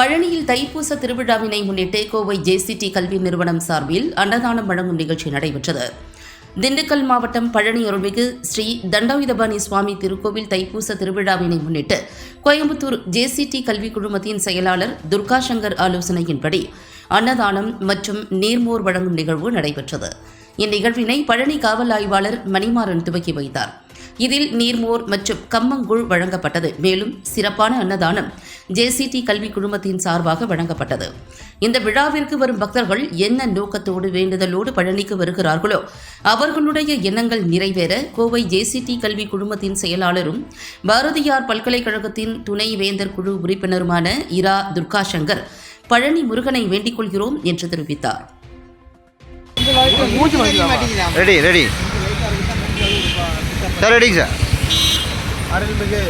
பழனியில் தைப்பூச திருவிழாவினை முன்னிட்டு கோவை ஜேசிடி கல்வி நிறுவனம் சார்பில் அன்னதானம் வழங்கும் நிகழ்ச்சி நடைபெற்றது. திண்டுக்கல் மாவட்டம் பழனி அருள்மிகு ஸ்ரீ தண்டாயுதபாணி சுவாமி திருக்கோவில் தைப்பூச திருவிழாவினை முன்னிட்டு கோயம்புத்தூர் ஜேசிடி கல்வி குழுமத்தின் செயலாளர் துர்கா சங்கர் ஆலோசனையின்படி அன்னதானம் மற்றும் நீர்மோர் வழங்கும் நிகழ்வு நடைபெற்றது. இந்நிகழ்வினை பழனி காவல் ஆய்வாளர் மணிமாறன் துவக்கி வைத்தார். இதில் நீர்மோர் மற்றும் கம்மங்கூழ் வழங்கப்பட்டது. மேலும் சிறப்பான அன்னதானம் ஜேசிடி கல்வி குழுமத்தின் சார்பாக வழங்கப்பட்டது. இந்த விழாவிற்கு வரும் பக்தர்கள் என்ன நோக்கத்தோடு வேண்டுதலோடு பழனிக்கு வருகிறார்களோ அவர்களுடைய எண்ணங்கள் நிறைவேற கோவை ஜேசிடி கல்வி குழுமத்தின் செயலாளரும் பாரதியார் பல்கலைக்கழகத்தின் துணை வேந்தர் குழு உறுப்பினருமான இரா துர்கா சங்கர் பழனி முருகனை வேண்டிக் கொள்கிறோம் என்று தெரிவித்தார். Ready ready. சார் ரெடிங்க சார். அருள்மிகு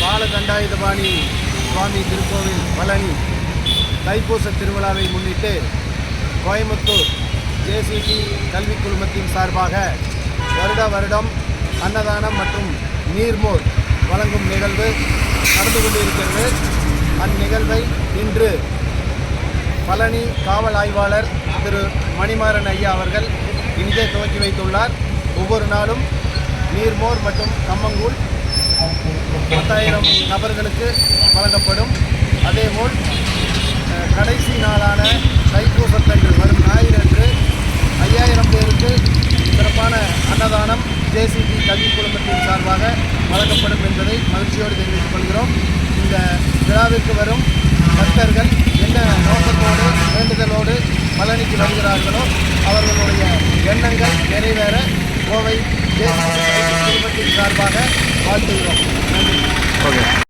பாலகண்டாயுதபாணி சுவாமி திருக்கோவில் பழனி தைப்பூச திருவிழாவை முன்னிட்டு கோயம்புத்தூர் ஜேசிபி கல்விக் குழுமத்தின் சார்பாக வருட வருடம் அன்னதானம் மற்றும் நீர்மோர் வழங்கும் நிகழ்வு நடந்து கொண்டிருக்கிறது. அந்நிகழ்வை இன்று பழனி காவல் ஆய்வாளர் திரு மணிமாறன் ஐயா அவர்கள் இங்கே துவக்கி வைத்துள்ளார். ஒவ்வொரு நாளும் நீர்மோர் மற்றும் கம்மங்கூழ் பத்தாயிரம் நபர்களுக்கு வழங்கப்படும். அதேபோல் கடைசி நாளான தைப்பூசத்தன்று வரும் ஞாயிறன்று ஐயாயிரம் பேருக்கு சிறப்பான அன்னதானம் ஜேசிபி கல்வி குழுமத்தின் சார்பாக வழங்கப்படும் என்பதை மகிழ்ச்சியோடு தெரிவித்துக் கொள்கிறோம். இந்த விழாவிற்கு வரும் பக்தர்கள் என்ன நோக்கத்தோடு வேண்டுதலோடு பழனிக்கு வருகிறார்களோ அவர்களுடைய எண்ணங்கள் நிறைவேற கோவை சார்பாக வாழ்த்துகிறோம். ஓகே.